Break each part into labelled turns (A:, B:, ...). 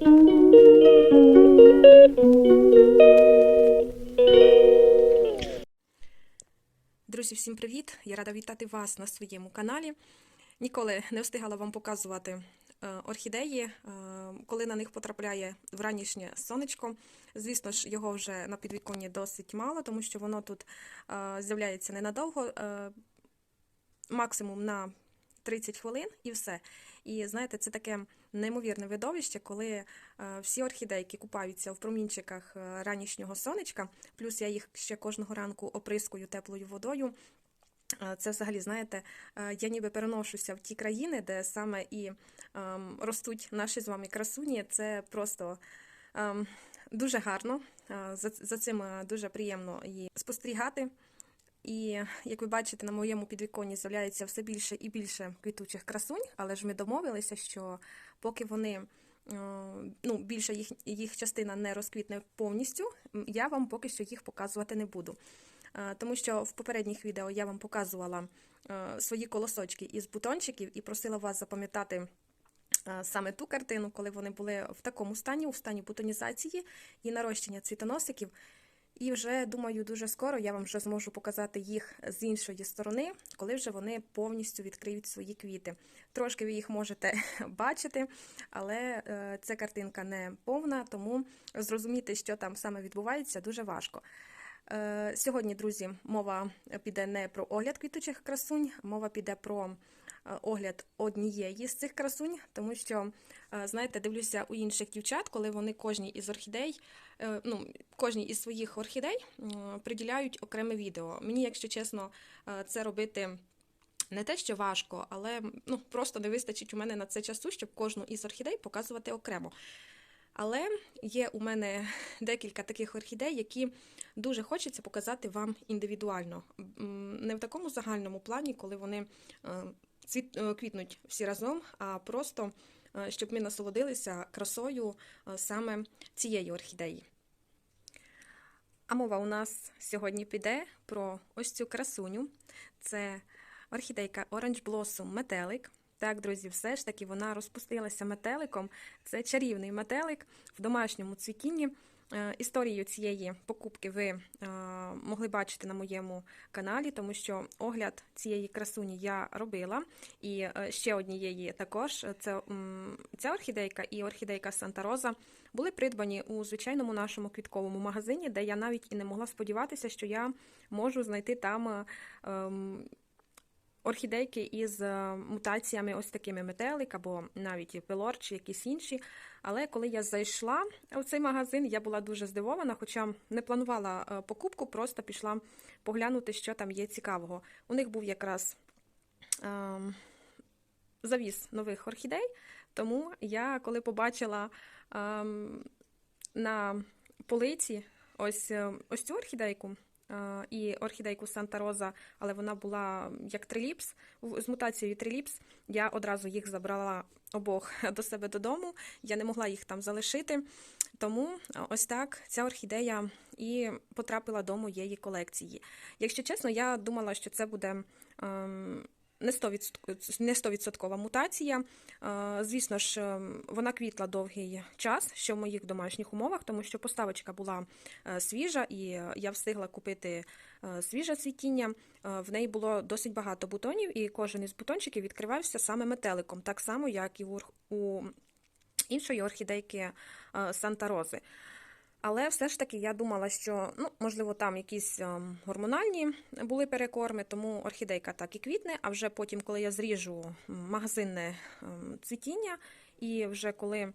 A: Друзі, всім привіт! Я рада вітати вас на своєму каналі. Ніколи не встигала вам показувати е, орхідеї, е, коли на них потрапляє вранішнє сонечко. Звісно ж, його вже на підвіконні досить мало, тому що воно тут е, з'являється ненадовго, максимум на 30 хвилин і все. І знаєте, це таке неймовірне видовище, коли е, всі орхідейки купаються в промінчиках е, ранішнього сонечка, плюс я їх ще кожного ранку оприскую теплою водою. Е, Це взагалі, знаєте, я ніби переношуся в ті країни, де саме і ем, ростуть наші з вами красуні. Це просто ем, дуже гарно. За, цим дуже приємно і спостерігати. І як ви бачите, на моєму підвіконні з'являється все більше і більше квітучих красунь, але ж ми домовилися, що поки вони е, ну, більша їх, їх частина не розквітне повністю, я вам поки що їх показувати не буду. Е, Тому що в попередніх відео я вам показувала е, свої колосочки із бутончиків і просила вас запам'ятати саме ту картину, коли вони були в такому стані, у стані бутонізації і нарощення цвітоносиків. І вже думаю, дуже скоро я вам вже зможу показати їх з іншої сторони, коли вже вони повністю відкриють свої квіти. Трошки ви їх можете бачити, але е, ця картинка не повна, тому зрозуміти, що там саме відбувається, дуже важко. Е, Сьогодні, друзі, мова піде не про огляд квітучих красунь, мова піде про огляд однієї з цих красунь, тому що, е, знаєте, дивлюся у інших дівчат, коли вони кожній із орхідей, е, ну, кожній із своїх орхідей приділяють окреме відео. Мені, якщо чесно, е, це робити. Не те, що важко, але ну, просто не вистачить у мене на це часу, щоб кожну із орхідей показувати окремо. Але є у мене декілька таких орхідей, які дуже хочеться показати вам індивідуально. Не в такому загальному плані, коли вони е, цвіт- е, квітнуть всі разом, а просто е, щоб ми насолодилися красою е, саме цієї орхідеї. А мова у нас сьогодні піде про ось цю красуню. Це орхідейка Orange Blossom метелик. Так, друзі, все ж таки вона розпустилася метеликом. Це чарівний метелик в домашньому цвітінні. Е, Історію цієї покупки ви е, могли бачити на моєму каналі, тому що огляд цієї красуні я робила. І е, ще однієї також. Це ця орхідейка і орхідейка Санта Роза були придбані у звичайному нашому квітковому магазині, де я навіть і не могла сподіватися, що я можу знайти там. Орхідейки із е, мутаціями, ось такими метелик, або навіть пелор чи якісь інші. Але коли я зайшла у цей магазин, я була дуже здивована, хоча не планувала е, покупку, просто пішла поглянути, що там є цікавого. У них був якраз ем, завіс нових орхідей, тому я, коли побачила ем, на полиці ось, е, ось цю орхідейку, і орхідейку Санта Роза, але вона була як триліпс, з мутацією триліпс. Я одразу їх забрала обох до себе додому. Я не могла їх там залишити. Тому е, ось так ця орхідея і потрапила до моєї колекції. Якщо чесно, я думала, що це буде. ем, не 100%, мутація. Е, Звісно ж, ем, вона квітла довгий час, що в моїх домашніх умовах, тому що поставочка була е, свіжа, і е, я встигла купити е, свіже цвітіння. Е, В неї було досить багато бутонів, і кожен із бутончиків відкривався саме метеликом, так само, як і у іншої орхідейки е, Санта Рози. Але все ж таки я думала, що ну, можливо там якісь ем, гормональні були перекорми, тому орхідейка так і квітне. А вже потім, коли я зріжу магазинне ем, цвітіння, і вже коли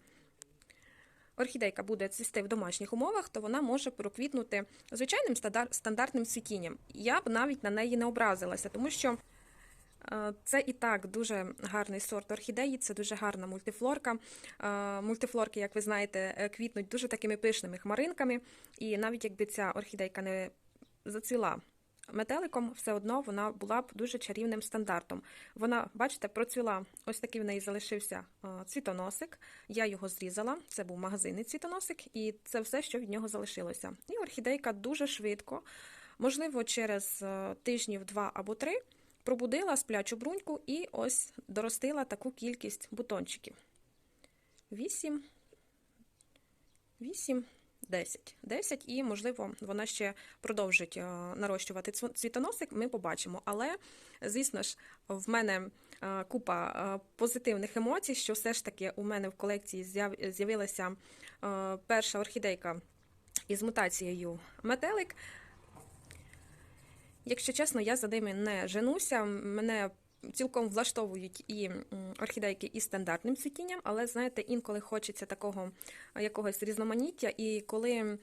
A: орхідейка буде цвісти в домашніх умовах, то вона може проквітнути звичайним стандар- стандартним цвітінням. Я б навіть на неї не образилася, тому що. Е, Це і так дуже гарний сорт орхідеї, це дуже гарна мультифлорка. Е, Мультифлорки, як ви знаєте, е, квітнуть дуже такими пишними хмаринками, і навіть якби ця орхідейка не зацвіла метеликом, все одно вона була б дуже чарівним стандартом. Вона, бачите, процвіла, ось такий в неї залишився цвітоносик. Я його зрізала, це був магазинний цвітоносик, і це все, що від нього залишилося. І орхідейка дуже швидко, можливо, через тижнів два або три пробудила сплячу бруньку і ось доростила таку кількість бутончиків. 8, 8, 10. 10 і, можливо, вона ще продовжить е, нарощувати цвітоносик, ми побачимо. Але, звісно ж, в мене е, купа е, позитивних емоцій, що все ж таки у мене в колекції з'явилася перша орхідейка із мутацією метелик. Якщо чесно, я за ними не женуся. Мене цілком влаштовують і орхідейки із стандартним цвітінням, але знаєте, інколи хочеться такого якогось різноманіття, і коли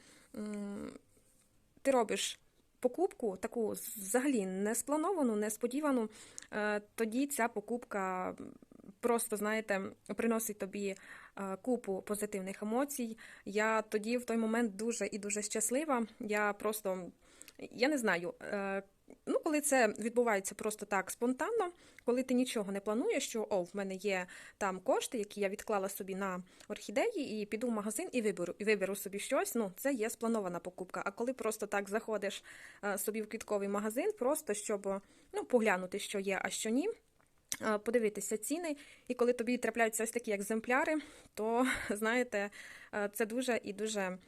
A: ти робиш покупку, таку взагалі не сплановану, несподівану, е, тоді ця покупка просто, знаєте, приносить тобі е, купу позитивних емоцій. Я тоді в той момент дуже і дуже щаслива. Я просто, я не знаю. е, Ну, коли це відбувається просто так спонтанно, коли ти нічого не плануєш, що о, в мене є там кошти, які я відклала собі на орхідеї, і піду в магазин і виберу, і виберу собі щось. Ну, це є спланована покупка. А коли просто так заходиш е, собі в квітковий магазин, просто щоб ну, поглянути, що є, а що ні. е, Подивитися ціни, і коли тобі трапляються ось такі екземпляри, то знаєте, це дуже і дуже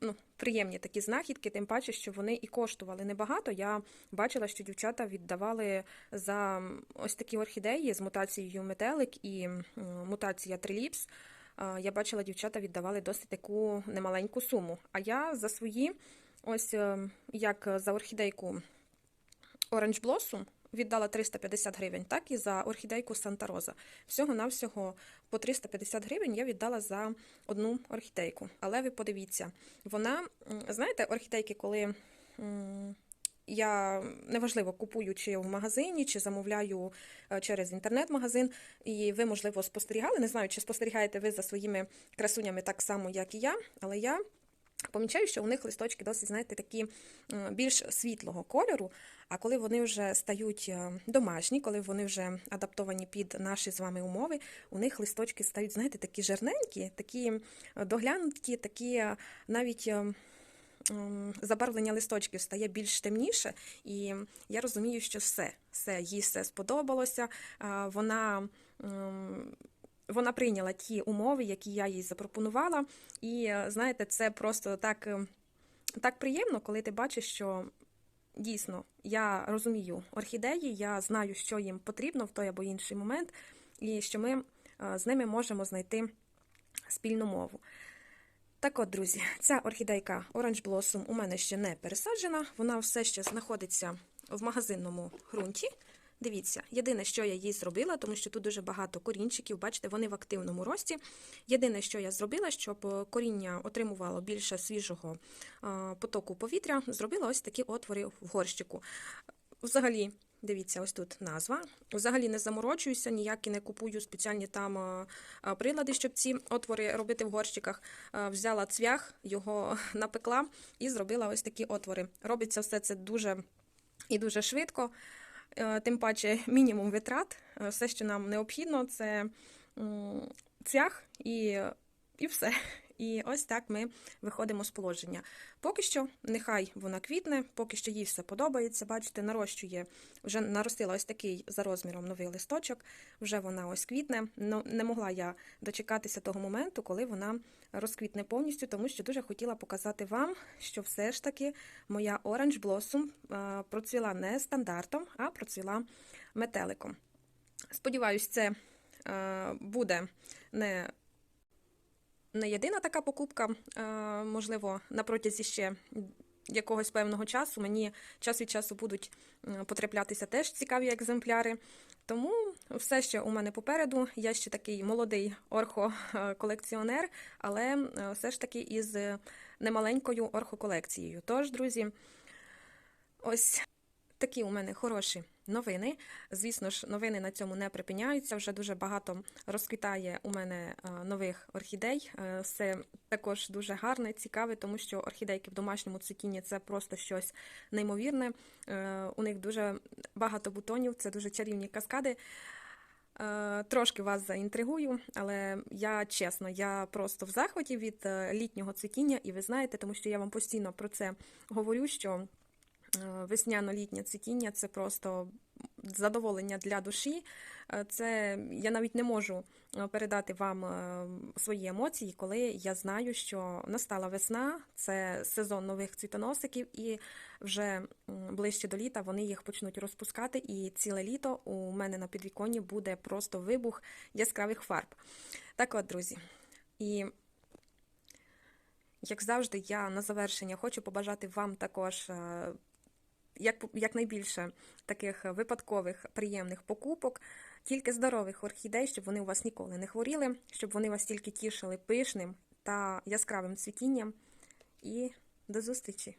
A: ну, приємні такі знахідки, тим паче, що вони і коштували небагато. Я бачила, що дівчата віддавали за ось такі орхідеї з мутацією метелик і мутація триліпс. Е, Я бачила, дівчата віддавали досить таку немаленьку суму. А я за свої, ось е, як за орхідейку Orange Blossom віддала 350 гривень, так і за орхідейку Санта Роза. Всього-навсього по 350 гривень я віддала за одну орхідейку. Але ви подивіться, вона, знаєте, орхідейки, коли. Я неважливо купую чи в магазині, чи замовляю е, через інтернет-магазин, і ви, можливо, спостерігали. Не знаю, чи спостерігаєте ви за своїми красунями так само, як і я, але я помічаю, що у них листочки досить, знаєте, такі е, більш світлого кольору. А коли вони вже стають е, домашні, коли вони вже адаптовані під наші з вами умови, у них листочки стають, знаєте, такі жирненькі, такі е, доглянуті, такі навіть. Забарвлення листочків стає більш темніше, і я розумію, що все, все, їй все сподобалося. Вона, вона прийняла ті умови, які я їй запропонувала. І е, знаєте, це просто так, е, так приємно, коли ти бачиш, що дійсно я розумію орхідеї, я знаю, що їм потрібно в той або інший момент, і що ми е, з ними можемо знайти спільну мову. Так от, друзі, ця орхідейка Orange Blossom у мене ще не пересаджена, вона все ще знаходиться в магазинному ґрунті. Дивіться, єдине, що я їй зробила, тому що тут дуже багато корінчиків, бачите, вони в активному рості. Єдине, що я зробила, щоб коріння отримувало більше свіжого потоку повітря, зробила ось такі отвори в горщику. Взагалі, дивіться, ось тут назва. Взагалі не заморочуюся, ніякі не купую спеціальні там прилади, щоб ці отвори робити в горщиках. Взяла цвях, його напекла і зробила ось такі отвори. Робиться все це дуже і дуже швидко. Е, Тим паче мінімум витрат. Е, Все, що нам необхідно, це цях і, і все. І ось так ми виходимо з положення. Поки що, нехай вона квітне, поки що їй все подобається. Бачите, нарощує, вже наростила ось такий за розміром новий листочок, вже вона ось квітне. Ну, не могла я дочекатися того моменту, коли вона розквітне повністю, тому що дуже хотіла показати вам, що все ж таки моя Orange Blossom процвіла не стандартом, а процвіла метеликом. Сподіваюсь, це буде не не єдина така покупка, е, можливо, на протязі ще якогось певного часу. Мені час від часу будуть е, потраплятися теж цікаві екземпляри. Тому все ще у мене попереду. Я ще такий молодий орхоколекціонер, але е, все ж таки із немаленькою орхоколекцією. Тож, друзі, ось такі у мене хороші новини. Звісно ж, новини на цьому не припиняються. Вже дуже багато розквітає у мене е, нових орхідей. Е, Все також дуже гарне, цікаве, тому що орхідейки в домашньому цвітінні це просто щось неймовірне. Е, У них дуже багато бутонів, це дуже чарівні каскади. Трошки вас заінтригую, але я чесно, я просто в захваті від літнього цвітіння, і ви знаєте, тому що я вам постійно про це говорю, що весняно-літнє цвітіння це просто задоволення для душі. Е, Це я навіть не можу е, передати вам е, свої емоції, коли я знаю, що настала весна, це сезон нових цвітоносиків, і вже ближче до літа вони їх почнуть розпускати. І ціле літо у мене на підвіконні буде просто вибух яскравих фарб. Так от, друзі. І як завжди, я на завершення хочу побажати вам також е, як, якнайбільше таких випадкових приємних покупок, тільки здорових орхідей, щоб вони у вас ніколи не хворіли, щоб вони вас тільки тішили пишним та яскравим цвітінням. І до зустрічі!